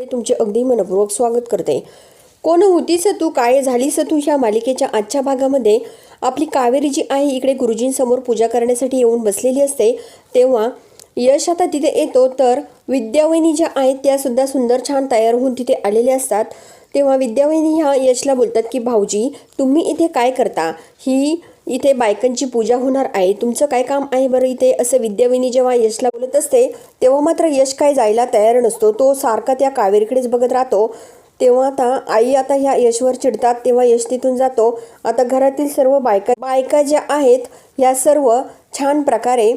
ते तुमचे अगदी मनपूर्वक स्वागत करते. कोण होतीस तू? काय झालीस तू? ह्या मालिकेच्या आजच्या भागामध्ये आपली कावेरी जी आहे इकडे गुरुजींसमोर पूजा करण्यासाठी येऊन बसलेली असते. तेव्हा यश आता तिथे येतो तर विद्यावहिनी ज्या आहेत त्यासुद्धा सुंदर छान तयार होऊन तिथे आलेल्या असतात. तेव्हा विद्यावहिनी ह्या यशला बोलतात की भाऊजी तुम्ही इथे काय करता? ही इथे बायकांची पूजा होणार आहे. तुमचं काय काम आहे बरं इथे? असं विद्याविनी जेव्हा यशला बोलत असते तेव्हा मात्र यश काय जायला तयार नसतो. तो सारखा त्या कावेरीकडेच बघत राहतो. तेव्हा आता आई आता ह्या यशवर चिडतात तेव्हा यश तिथून जातो. आता घरातील सर्व बायका बायका ज्या आहेत ह्या सर्व छान प्रकारे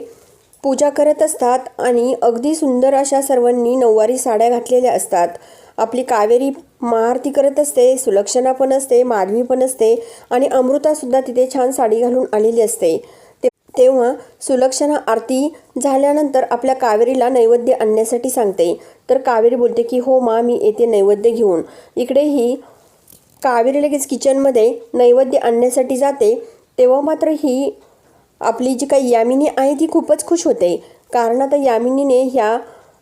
पूजा करत असतात आणि अगदी सुंदर अशा सर्वांनी नऊवारी साड्या घातलेल्या असतात. आपली कावेरी महाआरती करत असते सुलक्षणा पण असते माधवी पण असते आणि अमृतासुद्धा तिथे छान साडी घालून आलेली असते. ते तेव्हा सुलक्षणा आरती झाल्यानंतर आपल्या कावेरीला नैवेद्य आणण्यासाठी सांगते. तर कावेरी बोलते की हो मा मी येते नैवेद्य घेऊन. इकडेही कावेरी लगेच किचनमध्ये नैवेद्य आणण्यासाठी जाते. तेव्हा मात्र ही आपली जी काही यामिनी आहे ती खूपच खुश होते. कारण आता यामिनीने ह्या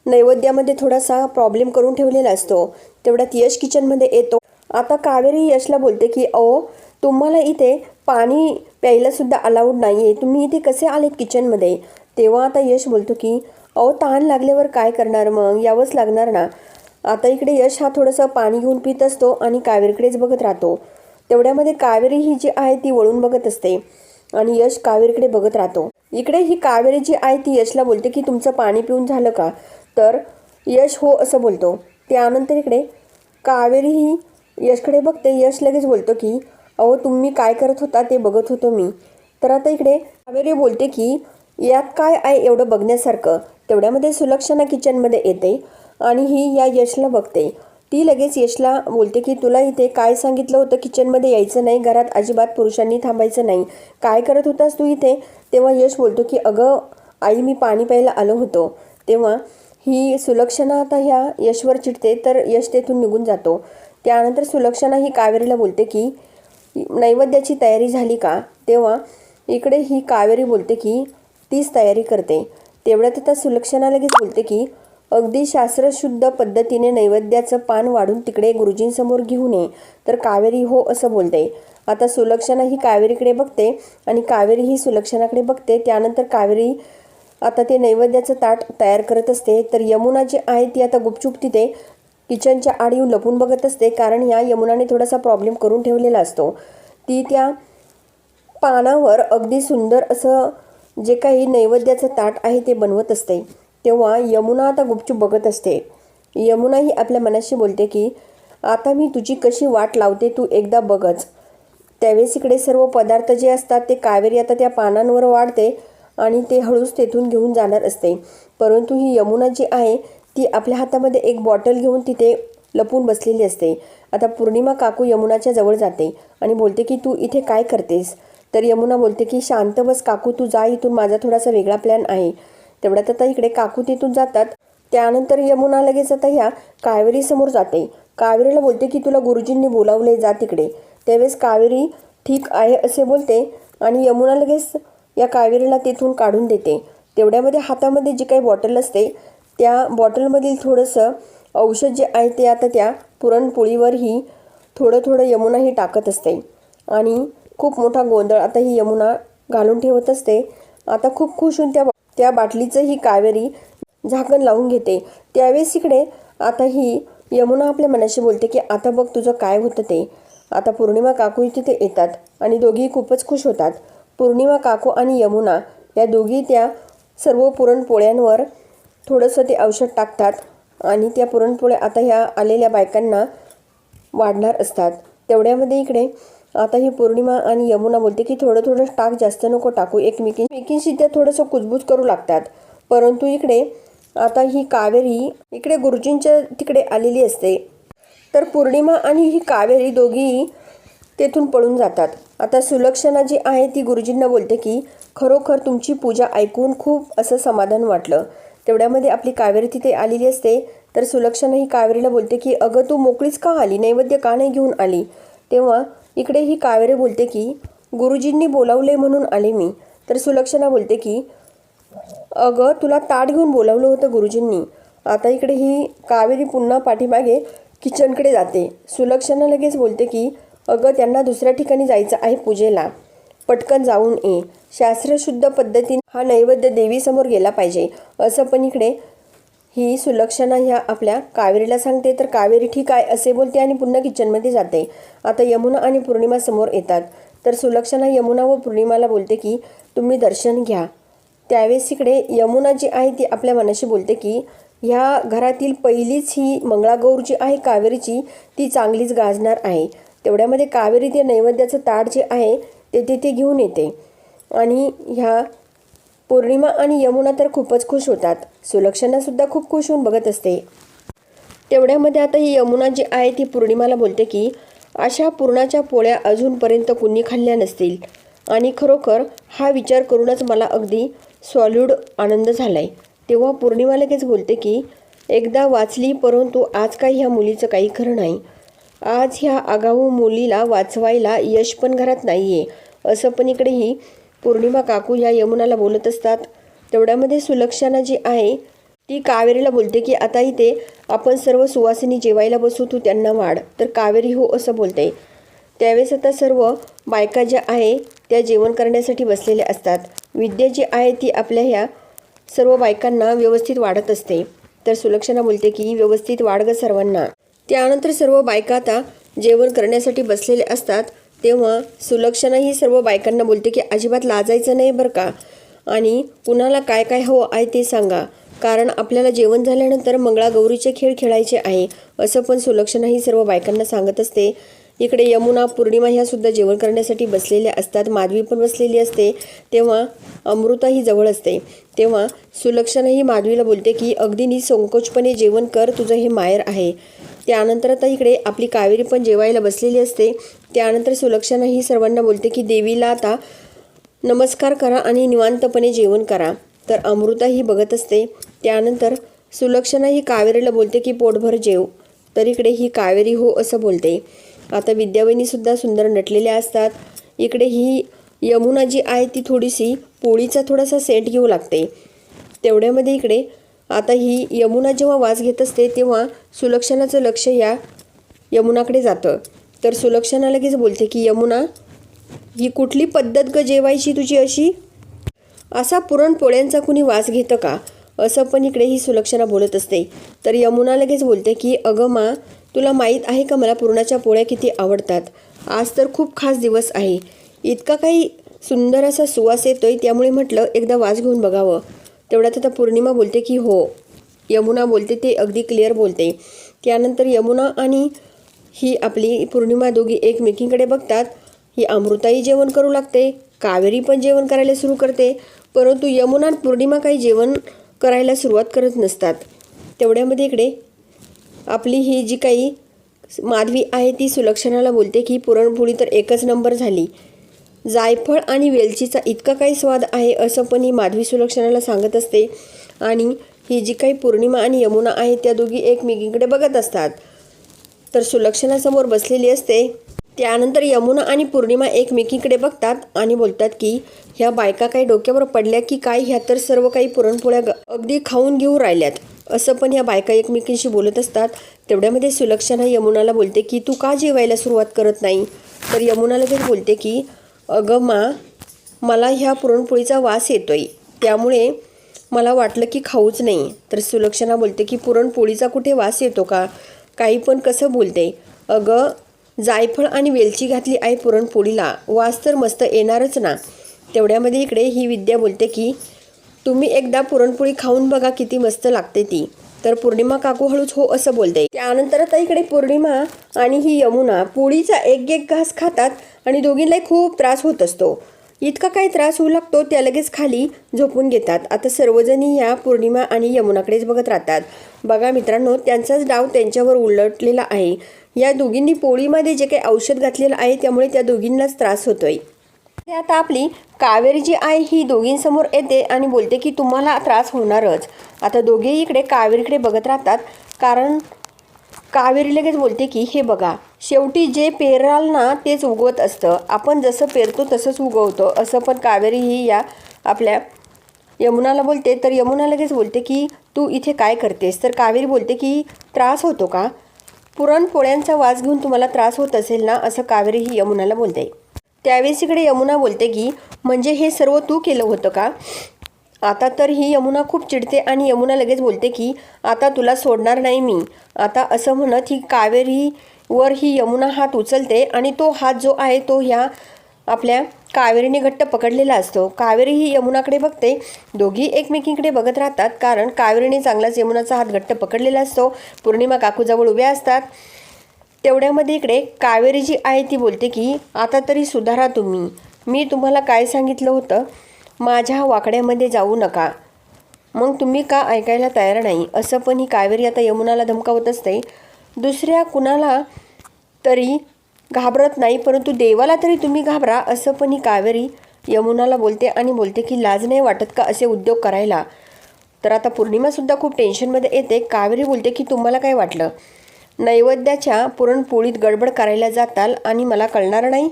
नैवेद्यामध्ये थोडासा प्रॉब्लेम करून ठेवलेला असतो. तेवढ्यात यश किचनमध्ये येतो. आता कावेरी यशला बोलते की अहो तुम्हाला इथे पाणी प्यायलासुद्धा अलाउड नाही आहे तुम्ही इथे कसे आलेत किचनमध्ये? तेव्हा आता यश बोलतो की अहो तहान लागल्यावर काय करणार मग? यावंच लागणार ना. आता इकडे यश हा थोडंसं पाणी घेऊन पित असतो आणि कावेरीकडेच बघत राहतो. तेवढ्यामध्ये कावेरी ही जी आहे ती वळून बघत असते आणि यश कावेरीकडे बघत राहतो. इकडे ही कावेरी जी आहे ती यशला बोलते की तुमचं पाणी पिऊन झालं का? तर यश हो असं बोलतो. त्यानंतर इकडे कावेरी ही यशकडे बघते यश लगेच बोलतो की अहो तुम्ही काय करत होता ते बघत होतो मी. तर आता इकडे कावेरी बोलते की यात काय आहे एवढं बघण्यासारखं? तेवढ्यामध्ये सुलक्षणा किचनमध्ये येते आणि ही या यशला बघते. ती लगेच यशला बोलते की तुला इथे काय सांगितलं होतं? किचनमध्ये यायचं नाही घरात अजिबात पुरुषांनी थांबायचं नाही. काय करत होतास तू इथे? तेव्हा यश बोलतो की अगं आई मी पाणी प्यायला आलो होतो. तेव्हा ही सुलक्षणा आता ह्या यशवर चिडते तर यश तेथून निघून जातो. त्यानंतर सुलक्षणा ही कावेरीला बोलते की नैवेद्याची तयारी झाली का? तेव्हा इकडे ही कावेरी बोलते की तीच तयारी करते. तेवढ्यात आता सुलक्षणा लगेच बोलते की अगदी शास्त्रशुद्ध पद्धतीने नैवेद्याचं पान वाढून तिकडे गुरुजींसमोर घेऊन ये. तर कावेरी हो असं बोलते. आता सुलक्षणा ही कावेरीकडे बघते आणि कावेरी ही सुलक्षणाकडे बघते. त्यानंतर कावेरी आता ते नैवेद्याचं ताट तयार करत असते. तर यमुना जी आहे ती आता गुपचूप तिथे किचनच्या आड येऊन लपून बघत असते. कारण या यमुनाने थोडासा प्रॉब्लेम करून ठेवलेला असतो. ती त्या पानावर अगदी सुंदर असं जे काही नैवेद्याचं ताट आहे ते बनवत असते. तेव्हा यमुना आता गुपचूप बघत असते. यमुना ही आपल्या मनाशी बोलते की आता मी तुझी कशी वाट लावते तू एकदा बघच. त्यावेळेस इकडे सर्व पदार्थ जे असतात ते कावेरी आता त्या पानांवर वाढते. आणि ते हळूच तेथून घेऊन जाणार असते. परंतु ही यमुना जी आहे ती आपल्या हातामध्ये एक बॉटल घेऊन तिथे लपून बसलेली असते. आता पौर्णिमा काकू यमुनाच्या जवळ जाते आणि बोलते की तू इथे काय करतेस? तर यमुना बोलते की शांत बस काकू तू जा इथून माझा थोडासा वेगळा प्लॅन आहे. तेवढ्यात आता इकडे काकू तिथून जातात. त्यानंतर यमुना लगेच आता ह्या कावेरीसमोर जाते. कावेरीला बोलते की तुला गुरुजींनी बोलावले जा तिकडे. त्यावेळेस कावेरी ठीक आहे असे बोलते आणि यमुना लगेच या कावेरीला तेथून काढून देते. तेवढ्यामध्ये हातामध्ये जी काही बॉटल असते त्या बॉटलमधील थोडंसं औषध जे आहे ते आता त्या पुरणपोळीवरही थोडं थोडं यमुनाही टाकत असते. आणि खूप मोठा गोंधळ आता ही यमुना घालून ठेवत असते. आता खूप खुश होऊन त्या त्या बाटलीचं ही कावेरी झाकण लावून घेते. त्यावेळेस इकडे आता ही यमुना आपल्या मनाशी बोलते की आता बघ तुझं काय होतं ते. आता पौर्णिमा काकू तिथे येतात आणि दोघी खूपच खुश होतात. पौर्णिमा काकू आणि यमुना या दोघी त्या सर्व पुरणपोळ्यांवर थोडंसं ते औषध टाकतात आणि त्या पुरणपोळ्या आता ह्या आलेल्या बायकांना वाढणार असतात. तेवढ्यामध्ये इकडे आता ही पौर्णिमा आणि यमुना बोलते की थोडं थोडं टाक जास्त नको टाकू एकमेकी एकमेकींशी त्या थोडंसं कुजबूज करू लागतात. परंतु इकडे आता ही कावेरी इकडे गुरुजींच्या तिकडे आलेली असते. तर पौर्णिमा आणि ही कावेरी दोघी तेथून पळून जातात. आता सुलक्षणा जी आहे ती गुरुजींना बोलते की खरोखर तुमची पूजा ऐकून खूप असं समाधान वाटलं. तेवढ्यामध्ये आपली कावेरी तिथे आलेली असते तर सुलक्षणा ही कावेरीला बोलते की अगं तू मोकळीच का आली? नैवेद्य का नाही घेऊन आली तेव्हा इकडे ही कावेरी बोलते की गुरुजींनी बोलावले म्हणून आले मी तर सुलक्षणा बोलते की अगं तुला ताट घेऊन बोलावलं होतं गुरुजींनी. आता इकडे ही कावेरी पुन्हा पाठीमागे किचनकडे जाते सुलक्षणा लगेच बोलते की अगं त्यांना दुसऱ्या ठिकाणी जायचं आहे पूजेला. पटकन जाऊन ये. शास्त्रशुद्ध पद्धतीने हा नैवेद्य देवीसमोर गेला पाहिजे. असं पण इकडे ही सुलक्षणा ह्या आपल्या कावेरीला सांगते. तर कावेरी ठीक आहे असे बोलते आणि पुन्हा किचनमध्ये जाते. आता यमुना आणि पौर्णिमा समोर येतात. तर सुलक्षणा यमुना व पौर्णिमाला बोलते की तुम्ही दर्शन घ्या. त्यावेळेस इकडे यमुना जी आहे ती आपल्या मनाशी बोलते की ह्या घरातील पहिलीच ही मंगळागौर जी आहे कावेरीची ती चांगलीच गाजणार आहे. तेवढ्यामध्ये कावेरी ते नैवेद्याचं ताट जे आहे ते तिथे घेऊन येते. आणि ह्या पौर्णिमा आणि यमुना तर खूपच खुश होतात. सुलक्षणासुद्धा खूप खुश होऊन बघत असते. तेवढ्यामध्ये आता ही यमुना जी आहे ती पौर्णिमाला बोलते की अशा पूर्णाच्या पोळ्या अजूनपर्यंत कुणी खाल्ल्या नसतील. आणि खरोखर हा विचार करूनच मला अगदी सॉलिड आनंद झाला आहे तेव्हा पौर्णिमा लगेच बोलते की एकदा वाचली परंतु आज काही ह्या मुलीचं काही खरं नाही. आज ह्या आगाऊ मुलीला वाचवायला यश पण घरात नाही आहे असं पण इकडेही पौर्णिमा काकू या यमुनाला बोलत असतात. तेवढ्यामध्ये सुलक्षणा जी आहे ती कावेरीला बोलते की आता इथे आपण सर्व सुवासिनी जेवायला बसू तू त्यांना वाढ. तर कावेरी हो असं बोलते. त्यावेळेस आता सर्व बायका ज्या आहे त्या जेवण करण्यासाठी बसलेल्या असतात. विद्या जी आहे ती आपल्या ह्या सर्व बायकांना व्यवस्थित वाढत असते. तर सुलक्षणा बोलते की व्यवस्थित वाढ ग सर्वांना. त्यानंतर सर्व बायका आता जेवण करण्यासाठी बसलेले असतात. तेव्हा सुलक्षणा ही सर्व बायकांना बोलते की अजिबात लाजायचं नाही बरं का? आणि कुणाला काय काय हवं आहे ते सांगा. कारण आपल्याला जेवण झाल्यानंतर मंगळागौरीचे खेळ खेळायचे आहे. असं पण सुलक्षणा ही सर्व बायकांना सांगत असते. इकडे यमुना पौर्णिमा ह्या सुद्धा जेवण करण्यासाठी बसलेल्या असतात. माधवी पण बसलेली असते. तेव्हा अमृता ही जवळ असते. तेव्हा सुलक्षणा ही माधवीला बोलते की अगदी निसंकोचपणे जेवण कर. तुझं हे माहेर आहे. त्यानंतर आता इकडे आपली कावेरी पण जेवायला बसलेली असते. त्यानंतर सुलक्षणा ही सर्वांना बोलते की देवीला आता नमस्कार करा आणि निवांतपणे जेवण करा. तर अमृता ही बघत असते. त्यानंतर सुलक्षणा ही कावेरीला बोलते की पोटभर जेव. तर इकडे ही कावेरी हो असं बोलते. आता विद्यावहिनीसुद्धा सुंदर नटलेल्या असतात. इकडे ही यमुना जी आहे ती थोडीशी पोळीचा थोडासा सेट घेऊ लागते. तेवढ्यामध्ये इकडे आता ही यमुना जेव्हा वास घेत असते तेव्हा सुलक्षणाचं लक्ष या यमुनाकडे जातं. तर सुलक्षणा लगेच बोलते की यमुना ही कुठली पद्धत ग जेवायची तुझी अशी? असा पुरणपोळ्यांचा कुणी वास घेतं का? असं पण इकडे ही सुलक्षणा बोलत असते. तर यमुना लगेच बोलते की अगं मा तुला माहीत आहे का मला पुरणाच्या पोळ्या किती आवडतात? आज तर खूप खास दिवस आहे. इतका काही सुंदर असा सुवास येतोय त्यामुळे म्हटलं एकदा वास घेऊन बघावं. तेवढ्यात आता पौर्णिमा बोलते की हो यमुना बोलते ते अगदी क्लिअर बोलते. त्यानंतर यमुना आणि ही आपली पौर्णिमा दोघी एकमेकींकडे बघतात. ही अमृताही जेवण करू लागते कावेरी पण जेवण करायला सुरू करते. परंतु यमुना पौर्णिमा काही जेवण करायला सुरुवात करत नसतात. तेवढ्यामध्ये इकडे आपली ही जी काही माधवी आहे ती सुलक्षणाला बोलते की पुरणपोळी तर एकच नंबर झाली. जायफळ आणि वेलचीचा इतका काही स्वाद आहे असं पण ही माधवी सुलक्षणाला सांगत असते. आणि ही जी काही पौर्णिमा आणि यमुना आहे त्या दोघी एकमेकींकडे बघत असतात. तर सुलक्षणासमोर बसलेली असते. त्यानंतर यमुना आणि पौर्णिमा एकमेकीकडे बघतात आणि बोलतात की ह्या बायका काही डोक्यावर पडल्या की काय? ह्या तर सर्व काही पुरणपोळ्या अगदी खाऊन घेऊ राहिल्यात. असं पण ह्या बायका एकमेकींशी बोलत असतात. तेवढ्यामध्ये सुलक्षणा यमुनाला बोलते की तू का जेवायला सुरुवात करत नाही? तर यमुना लगेच बोलते की अगं मा मला ह्या पुरणपोळीचा वास येतो आहे त्यामुळे मला वाटलं की खाऊच नाही. तर सुलक्षणा बोलते की पुरणपोळीचा कुठे वास येतो का? काही पण कसं बोलते. अगं जायफळ आणि वेलची घातली आहे पुरणपोळीला. वास तर मस्त येणारच ना. तेवढ्यामध्ये इकडे ही विद्या बोलते की तुम्ही एकदा पुरणपोळी खाऊन बघा किती मस्त लागते ती. तर पौर्णिमा काकू हळूच हो असं बोलते. त्यानंतर आता इकडे पौर्णिमा आणि ही यमुना पोळीचा एक एक घास खातात आणि दोघींनाही खूप त्रास होत असतो. इतका काही त्रास होऊ लागतो त्या लगेच खाली झोपून घेतात. आता सर्वजणी या पौर्णिमा आणि यमुनाकडेच बघत राहतात. बघा मित्रांनो त्यांचाच डाव त्यांच्यावर उलटलेला आहे. या दोघींनी पोळीमध्ये जे काही औषध घातलेलं आहे त्यामुळे त्या दोघींनाच त्रास होतोय. आता आपली कावेरी जी आहे ही दोघींसमोर येते आणि बोलते की तुम्हाला त्रास होणारच. आता दोघेही इकडे कावेरीकडे बघत राहतात. कारण कावेरी लगेच बोलते की हे बघा शेवटी जे पेराल ना तेच उगवत असतं. आपण जसं पेरतो तसंच उगवतो. असं पण कावेरी ही या आपल्या यमुनाला बोलते. तर यमुना लगेच बोलते की तू इथे काय करतेस? तर कावेरी बोलते की त्रास होतो का? पुरणपोळ्यांचा वास घेऊन तुम्हाला त्रास होत असेल ना? असं कावेरी ही यमुनाला बोलते. त्यावेळेस इकडे यमुना बोलते की म्हणजे हे सर्व तू केलं होतं का? आता तर ही यमुना खूप चिडते आणि यमुना लगेच बोलते की आता तुला सोडणार नाही मी. आता असं म्हणत ही कावेरीवर ही यमुना हात उचलते आणि तो हात जो आहे तो ह्या आपल्या कावेरीने घट्ट पकडलेला असतो. कावेरी ही यमुनाकडे बघते. दोघी एकमेकींकडे बघत राहतात कारण कावेरीने चांगलाच यमुनाचा हात घट्ट पकडलेला असतो. पौर्णिमा काकूजवळ उभ्या असतात. तेवढ्यामध्ये इकडे कावेरी जी आहे ती बोलते की आता तरी सुधारा तुम्ही. मी तुम्हाला काय सांगितलं होतं? माझ्या वाकड्यामध्ये जाऊ नका. मग तुम्ही का ऐकायला तयार नाही? असं पण ही कावेरी आता यमुनाला धमकावत असते. दुसऱ्या कुणाला तरी घाबरत नाही परंतु देवाला तरी तुम्ही घाबरा असं पण ही कावेरी यमुनाला बोलते आणि बोलते की लाज नाही वाटत का असे उद्योग करायला? तर आता पौर्णिमासुद्धा खूप टेन्शनमध्ये येते. कावेरी बोलते की तुम्हाला काय वाटलं? नैवेद्याच्या पुरणपोळीत गडबड करायला जाताल आणि मला कळणार नाही.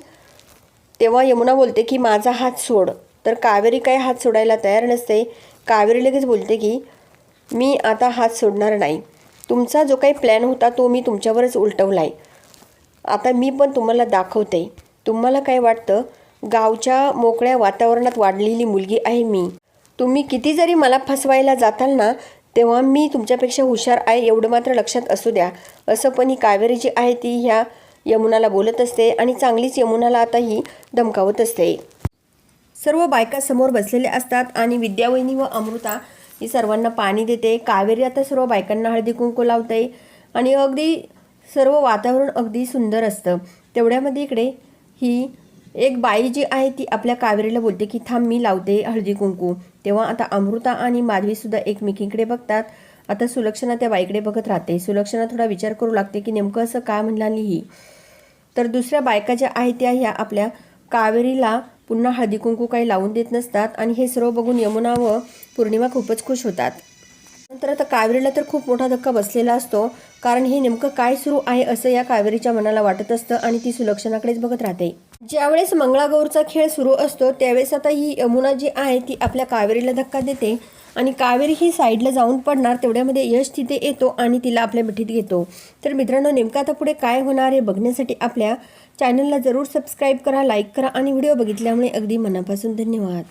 तेव्हा यमुना बोलते की माझा हात सोड. तर कावेरी काय हात सोडायला तयार नसते. कावेरी लगेच बोलते की मी आता हात सोडणार नाही. तुमचा जो काही प्लॅन होता तो मी तुमच्यावरच उलटवला आहे आता मी पण तुम्हाला दाखवते. तुम्हाला काय वाटतं? गावच्या मोकळ्या वातावरणात वाढलेली मुलगी आहे मी. तुम्ही किती जरी मला फसवायला जाताल ना तेव्हा मी तुमच्यापेक्षा हुशार आहे एवढं मात्र लक्षात असू द्या. असं पण ही कावेरी जी आहे ती ह्या यमुनाला बोलत असते आणि चांगलीच यमुनाला आता ही धमकावत असते. सर्व बायका समोर बसलेल्या असतात आणि विद्यावहिनी व अमृता ही सर्वांना पाणी देते. कावेरी आता सर्व बायकांना हळदी कुंकू लावते आणि अगदी सर्व वातावरण अगदी सुंदर असतं. तेवढ्यामध्ये इकडे ही एक बाई जी आहे ती आपल्या कावेरीला बोलते की थांब मी लावते हळदी कुंकू. तेव्हा आता अमृता आणि माधवीसुद्धा एकमेकींकडे बघतात. आता सुलक्षणा त्या बाईकडे बघत राहते. सुलक्षणा थोडा विचार करू लागते की नेमकं असं काय म्हणाली ही? तर दुसऱ्या बायका ज्या आहेत त्या ह्या आपल्या कावेरीला पुन्हा हळदी कुंकू काही लावून देत नसतात आणि हे सर्व बघून यमुना व पौर्णिमा खूपच खुश होतात. नंतर आता कावेरीला तर खूप मोठा धक्का बसलेला असतो कारण हे नेमकं काय सुरू आहे असं या कावेरीच्या मनाला वाटत असतं आणि ती सुलक्षणाकडेच बघत राहते. ज्यावेळेस मंगळागौरचा खेळ सुरू असतो त्यावेळेस आता ही यमुना जी आहे ती आपल्या कावेरीला धक्का देते. आणि कावेरी ही साईडला जाऊन पडणार तेवढ्यामध्ये यश तिथे येतो आणि तिला आपल्या मिठीत घेतो. तर मित्रांनो नेमकं आता पुढे काय होणार आहे बघण्यासाठी आपल्या चॅनलला जरूर सबस्क्राईब करा लाईक करा आणि व्हिडिओ बघितल्यामुळे अगदी मनापासून धन्यवाद.